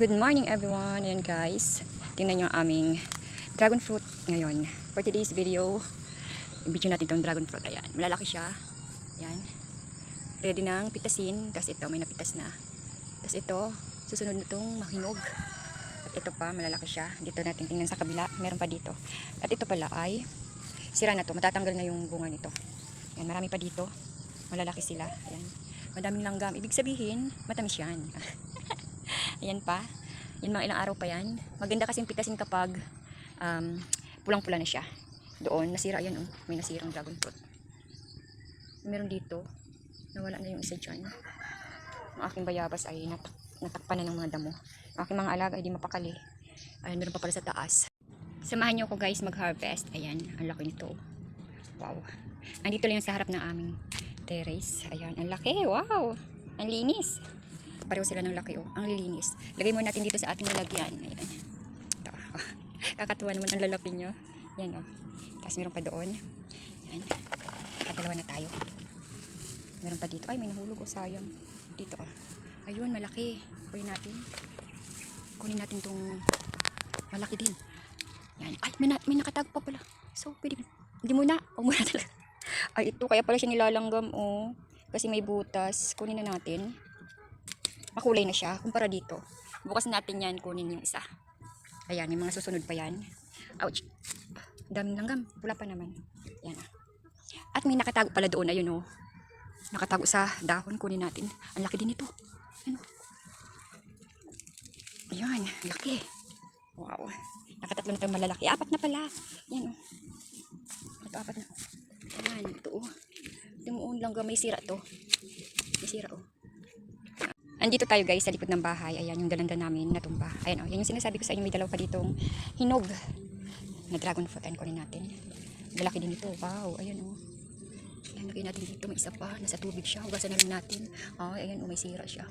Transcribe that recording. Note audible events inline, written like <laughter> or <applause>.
Good morning everyone. Ayan guys. Tingnan nyo ang aming dragon fruit ngayon. For today's video, video natin itong dragon fruit. Ayan. Malalaki siya. Ayan. Ready nang pitasin. Tapos ito, may napitas na. Tapos ito, susunod na itong mahinog. At ito pa, malalaki siya. Dito natin tingnan sa kabila. Meron pa dito. At ito pala ay sira na to. Matatanggal na yung bunga nito. Ayan, marami pa dito. Malalaki sila. Ayan. Madaming langgam. Ibig sabihin, matamis yan. <laughs> Ayan pa. Yan mga ilang araw pa yan. Maganda kasing pitasin kapag um, pulang-pula na siya. Doon, nasira yan. Oh. May nasirang dragon fruit. Meron dito. Nawala na yung isa dyan. Ang aking bayabas ay natak natakpan na ng mga damo. Ang aking mga alaga ay di mapakali. Ayan, meron pa pala sa taas. Samahan niyo ako guys mag-harvest. Ayan, ang laki nito. Wow. Andito lang yan sa harap ng aming terrace. Ayan, ang laki. Wow. Ang linis. Pareho sila ng laki oh. Ang lilinis. Lagay mo natin dito sa ating lalagyan. Ayan. Ito. Oh. <laughs> Kakatuwa naman ang lalaki nyo. Yan oh. Tapos meron pa doon. Yan. Nakadalawa na tayo. Meron pa dito. Ay, may nahulog oh. Sayang. Dito oh. Ayun, malaki. Kunin natin. Kunin natin tong malaki din. Yan. Ay, may, na, may nakatag pa pala. So, pwede. Hindi mo na. Huwag mo na <laughs> talaga. Ay, ito. Kaya pala siya nilalanggam oh. Kasi may butas. Kunin na natin makulay na siya kumpara dito. Bukas natin yan, kunin yung isa. Ayan, may mga susunod pa yan. Ouch. Daming langgam. Wala pa naman. Yan ah. At may nakatago pala doon. Ayun oh. Nakatago sa dahon. Kunin natin. Ang laki din ito. Ano? Ayan. Laki. Wow. Nakatatlo na malalaki. Apat na pala. Yan oh. Ito apat na. Ayan. Ito oh. Tumuon langgam. May sira to. May sira oh. Andito tayo guys sa likod ng bahay. Ayan yung dalanda namin natumba. Ayan o, yan yung sinasabi ko sa inyo. May dalawa pa ditong hinog na dragon fruit. Ayan kunin natin. Malaki din ito. Wow, ayan o. Ayan, lagay natin dito. May isa pa. Nasa tubig siya. Hugasan na rin natin. Ay, ayan o, may sira siya.